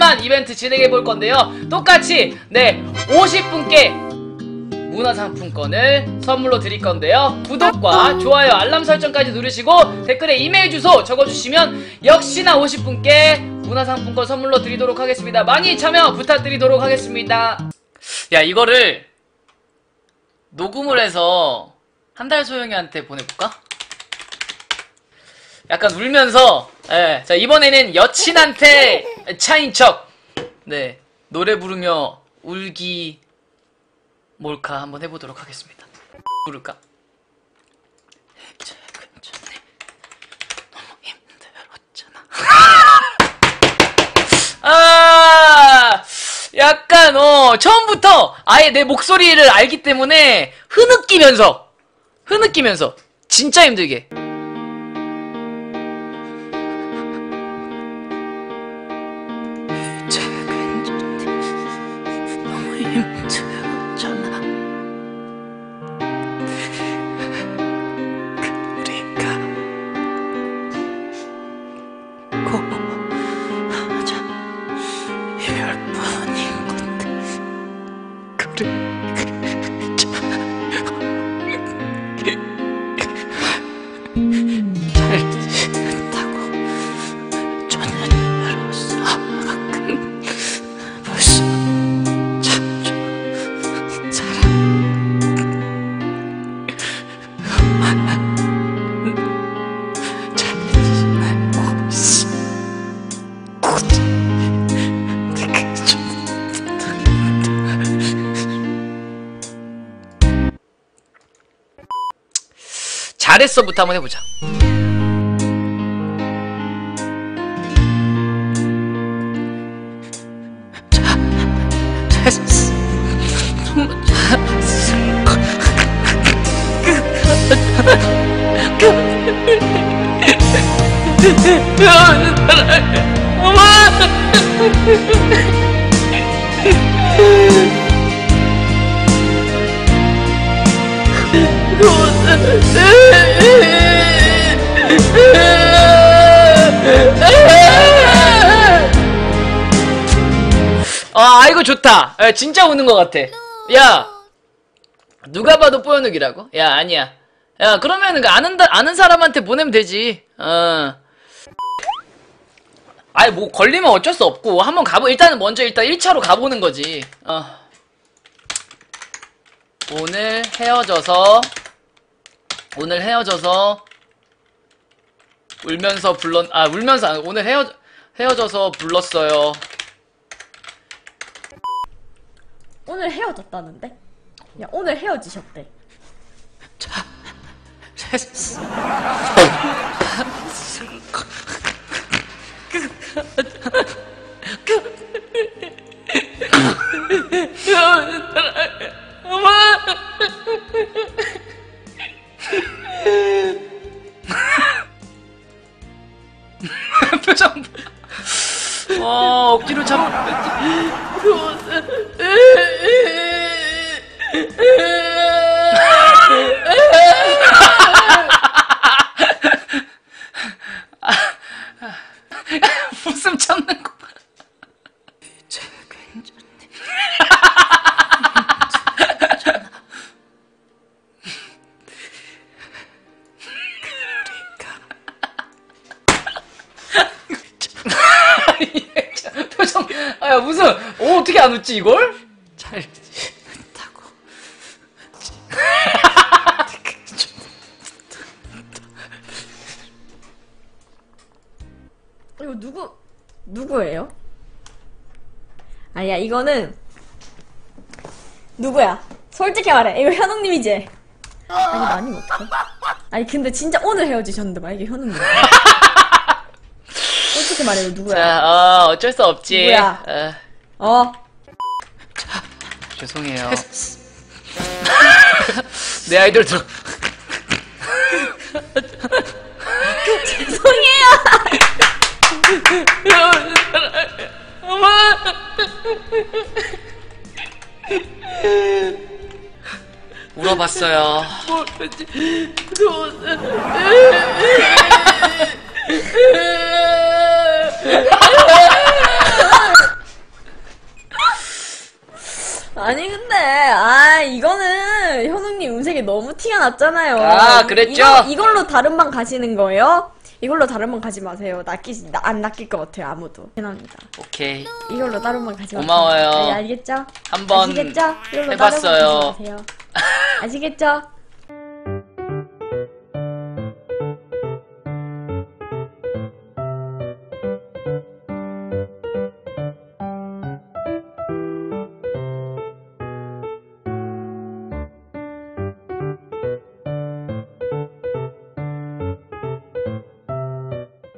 오늘만 이벤트 진행해 볼 건데요. 똑같이 네 50분께 문화상품권을 선물로 드릴 건데요. 구독과 좋아요, 알람 설정까지 누르시고 댓글에 이메일 주소 적어주시면 역시나 50분께 문화상품권 선물로 드리도록 하겠습니다. 많이 참여 부탁드리도록 하겠습니다. 야 이거를 녹음을 해서 한 달 소영이한테 보내볼까? 약간 울면서 예, 자 이번에는 여친한테 차인 척 네, 노래 부르며 울기 몰카 한번 해보도록 하겠습니다. 부를까? 아, 약간 어 처음부터 아예 내 목소리를 알기 때문에 흐느끼면서 흐느끼면서 진짜 힘들게. 잘했어부터 한번 해보자. 잘했 아, 이거 좋다. 야, 진짜 우는 것 같아. 야, 누가 봐도 뽀연욱이라고? 야, 아니야. 야, 그러면은 그 아는, 다- 아는 사람한테 보내면 되지. 어. 아니, 뭐, 걸리면 어쩔 수 없고, 한번 가보, 일단은 먼저 일단 1차로 가보는 거지. 어. 오늘 헤어져서, 오늘 헤어져서, 울면서 불렀, 아, 울면서, 아, 오늘 헤어, 헤어져서 불렀어요. 오늘 헤어졌다는데? 야 오늘 헤어지셨대. 됐어. 표정 봐. 어, 억지로 참. 야 무슨? 어 어떻게 안 웃지 이걸? 잘 지냈다고. 이거 누구 누구예요? 아니야 이거는 누구야? 솔직히 말해 이거 현웅님이지? 아니 아니면 어떡해? 아니 근데 진짜 오늘 헤어지셨는데 만약에 현웅님 말해 이거 누구야? 자, 어, 어쩔 수 없지. 누구야? 어, 어 죄송해요. 내 아이돌 들어. 죄송해요 울어봤어요. 아니 근데 아 이거는 현웅님 음색이 너무 티가 났잖아요. 아 그랬죠? 이, 이걸로 다른 방 가시는 거예요? 이걸로 다른 방 가지 마세요. 낚이 안 낚일 것 같아요 아무도. 죄송합니다. 오케이. 이걸로 다른 방 가지 마세요. 고마워요. 네, 알겠죠? 한번 아시겠죠? 이걸로 해봤어요. 다른 방 가지 마세요. 아시겠죠?